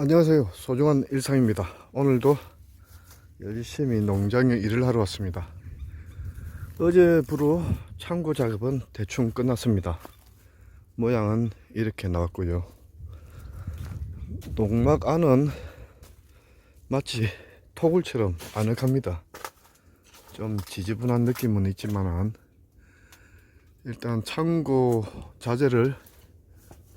안녕하세요. 소중한 일상입니다. 오늘도 열심히 농장에 일을 하러 왔습니다. 어제부로 창고 작업은 대충 끝났습니다. 모양은 이렇게 나왔고요. 농막 안은 마치 토굴처럼 아늑합니다. 좀 지저분한 느낌은 있지만 일단 창고 자재를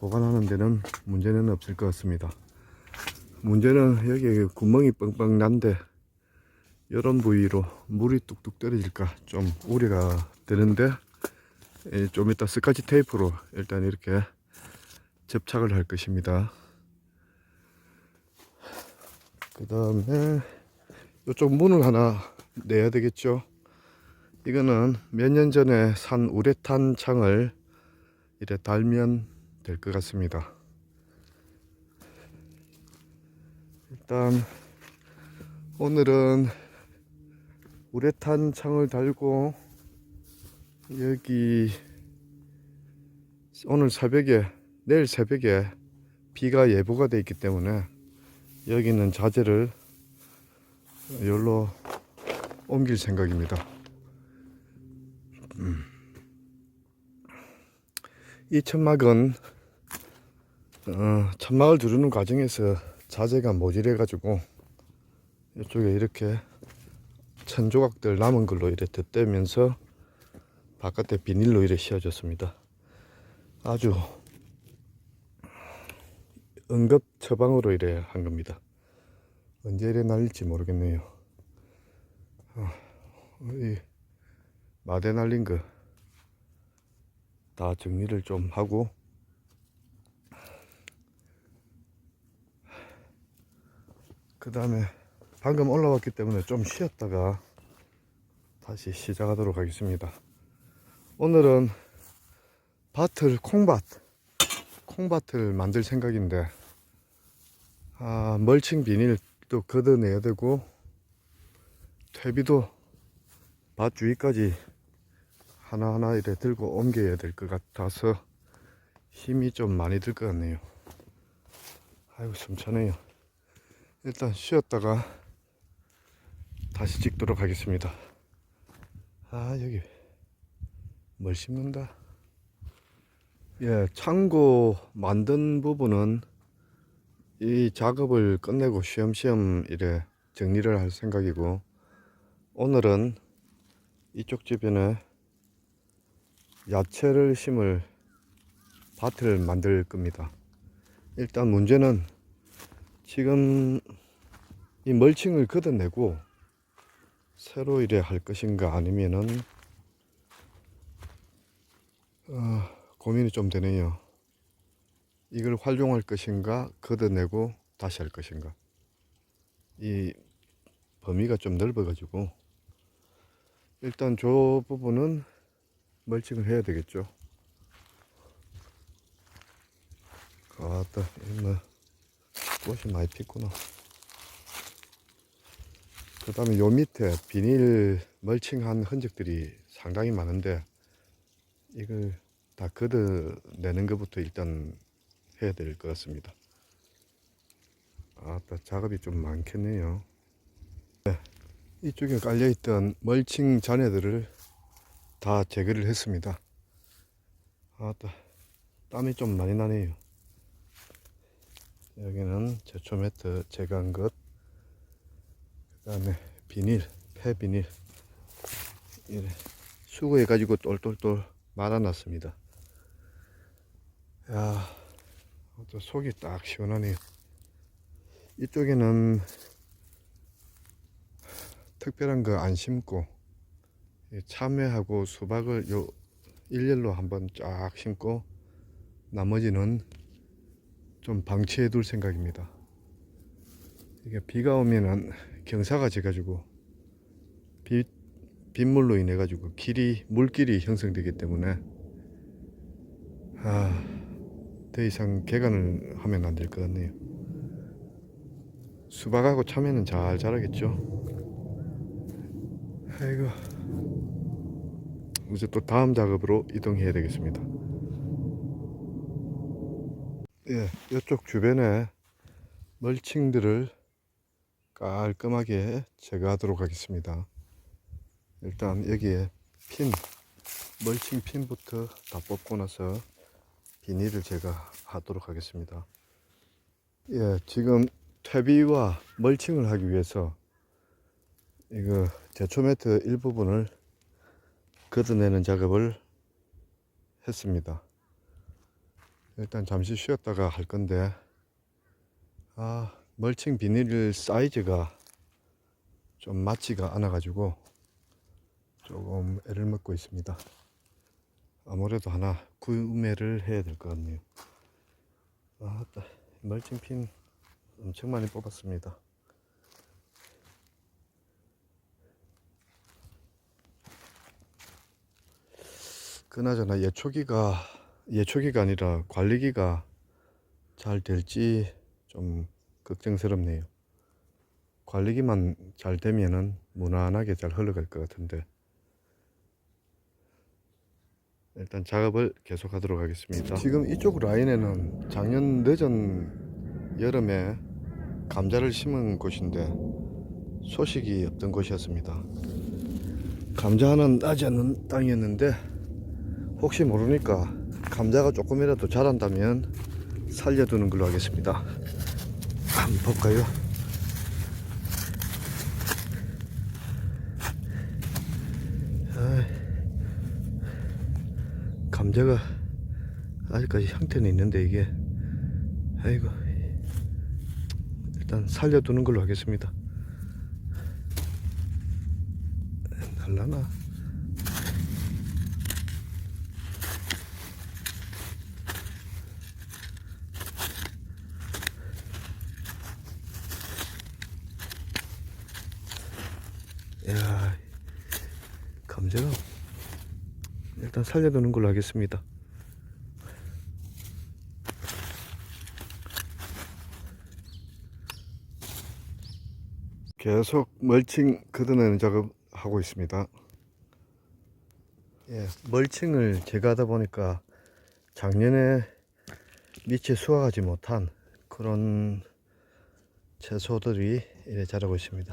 보관하는 데는 문제는 없을 것 같습니다. 문제는 여기 구멍이 뻥뻥 난데 이런 부위로 물이 뚝뚝 떨어질까 좀 우려가 되는데 예, 좀 이따 스카치 테이프로 일단 이렇게 접착을 할 것입니다. 그 다음에 이쪽 문을 하나 내야 되겠죠. 이거는 몇 년 전에 산 우레탄 창을 이래 달면 될 것 같습니다. 일단 오늘은 우레탄 창을 달고 여기 오늘 새벽에 내일 새벽에 비가 예보가 돼 있기 때문에 여기 있는 자재를 여기로 옮길 생각입니다. 음. 이 천막은 어, 천막을 두르는 과정에서 자재가 모질해 가지고 이쪽에 이렇게 천 조각들 남은 걸로 이렇게 덧대면서 바깥에 비닐로 이렇게 씌워졌습니다. 아주 응급 처방으로 이래 한 겁니다. 언제 이래 날릴지 모르겠네요. 아, 이 마대 날린 거 다 정리를 좀 하고 그 다음에 방금 올라왔기 때문에 좀 쉬었다가 다시 시작하도록 하겠습니다. 오늘은 밭을 콩밭 콩밭을 만들 생각인데 아, 멀칭 비닐도 걷어내야 되고 퇴비도 밭 주위까지 하나하나 이래 들고 옮겨야 될 것 같아서 힘이 좀 많이 들 것 같네요. 아이고 숨차네요. 일단 쉬었다가 다시 찍도록 하겠습니다. 아 여기 뭘 심는다. 예, 창고 만든 부분은 이 작업을 끝내고 쉬엄쉬엄 이래 정리를 할 생각이고 오늘은 이쪽 주변에 야채를 심을 밭을 만들 겁니다. 일단 문제는 지금 이 멀칭을 걷어내고 새로 이래 할 것인가 아니면은 어, 고민이 좀 되네요. 이걸 활용할 것인가 걷어내고 다시 할 것인가 이 범위가 좀 넓어가지고 일단 저 부분은 멀칭을 해야 되겠죠. 아따, 뭐 꽃이 많이 피구나. 그 다음에 요 밑에 비닐 멀칭한 흔적들이 상당히 많은데 이걸 다 걷어내는 것부터 일단 해야 될 것 같습니다. 아따, 작업이 좀 많겠네요. 네, 이쪽에 깔려있던 멀칭 잔해들을 다 제거를 했습니다. 아따, 땀이 좀 많이 나네요. 여기는 제초 매트 제거한 것, 그 다음에 비닐, 폐비닐, 이래 수거해가지고 똘똘똘 말아놨습니다. 야, 또 속이 딱 시원하네요. 이쪽에는 특별한 거 안 심고 이 참외하고 수박을 요 일렬로 한번 쫙 심고 나머지는 좀 방치해 둘 생각입니다. 이게 비가 오면은 경사가 져가지고 빗, 빗물로 인해 가지고 길이 물길이 형성되기 때문에 아, 더 이상 개간을 하면 안 될 것 같네요. 수박하고 참외는 잘 자라겠죠. 아이고. 이제 또 다음 작업으로 이동해야 되겠습니다. 예, 이쪽 주변에 멀칭들을 깔끔하게 제거하도록 하겠습니다. 일단 여기에 핀, 멀칭 핀부터 다 뽑고 나서 비닐을 제거하도록 하겠습니다. 예, 지금 퇴비와 멀칭을 하기 위해서 이거 제초 매트 일부분을 걷어내는 작업을 했습니다. 일단 잠시 쉬었다가 할 건데. 아 멀칭 비닐 사이즈가 좀 맞지가 않아 가지고 조금 애를 먹고 있습니다. 아무래도 하나 구매를 해야 될 것 같네요. 아따 멀칭 핀 엄청 많이 뽑았습니다. 그나저나 예초기가 예초기가 아니라 관리기가 잘 될지 좀 걱정스럽네요. 관리기만 잘 되면은 무난하게 잘 흘러갈 것 같은데 일단 작업을 계속하도록 하겠습니다. 지금 이쪽 라인에는 작년 늦은 여름에 감자를 심은 곳인데 소식이 없던 곳이었습니다. 감자는 나지 않는 땅이었는데 혹시 모르니까 감자가 조금이라도 자란다면 살려두는 걸로 하겠습니다. 한번 볼까요? 감자가 아직까지 형태는 있는데 이게 아이고 일단 살려두는 걸로 하겠습니다. 날라나? 야, 감자가 일단 살려두는 걸로 하겠습니다. 계속 멀칭 걷어내는 작업 하고 있습니다. 예, 멀칭을 제가 하다 보니까 작년에 미처 수확하지 못한 그런 채소들이 이래 자라고 있습니다.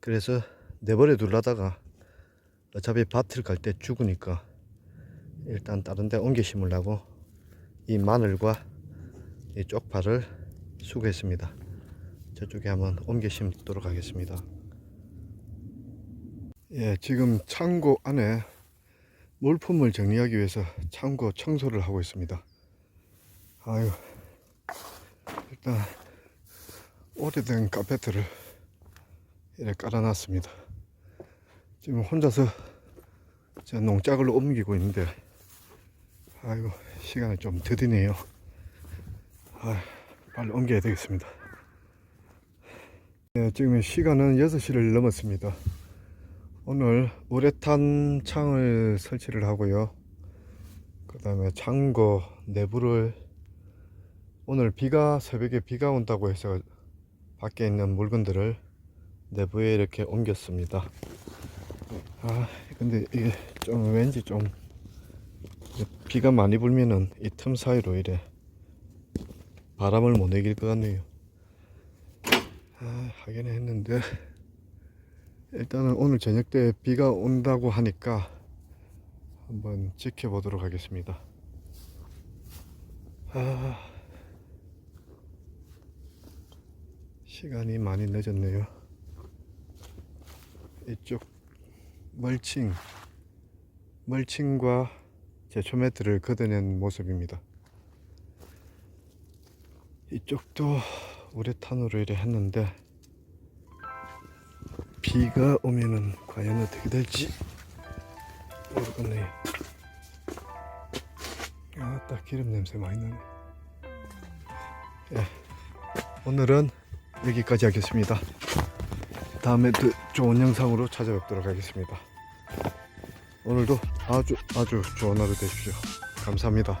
그래서 내버려 둘라다가 어차피 밭을 갈 때 죽으니까 일단 다른 데 옮겨 심으려고 이 마늘과 이 쪽파를 수거했습니다. 저쪽에 한번 옮겨 심도록 하겠습니다. 예, 지금 창고 안에 물품을 정리하기 위해서 창고 청소를 하고 있습니다. 아유, 일단 오래된 카페트를 이렇게 깔아놨습니다. 지금 혼자서 제 농작을 옮기고 있는데, 아이고, 시간이 좀 더디네요. 아, 빨리 옮겨야 되겠습니다. 네, 지금 시간은 6시를 넘었습니다. 오늘 우레탄 창을 설치를 하고요. 그 다음에 창고 내부를 오늘 비가 새벽에 비가 온다고 해서 밖에 있는 물건들을 내부에 이렇게 옮겼습니다. 아, 근데 이게 좀 왠지 좀 비가 많이 불면은 이 틈 사이로 이래 바람을 못 이길 것 같네요. 아, 하긴 했는데 일단은 오늘 저녁 때 비가 온다고 하니까 한번 지켜보도록 하겠습니다. 아, 시간이 많이 늦었네요. 이쪽 멀칭, 멀칭과 제 초 매트를 걷어낸 모습입니다. 이쪽도 우레탄으로 이래 했는데 비가 오면은 과연 어떻게 될지 모르겠네요. 아딱 기름 냄새 많이 나네. 예, 오늘은 여기까지 하겠습니다. 다음에 또 좋은 영상으로 찾아뵙도록 하겠습니다. 오늘도 아주 아주 좋은 하루 되십시오. 감사합니다.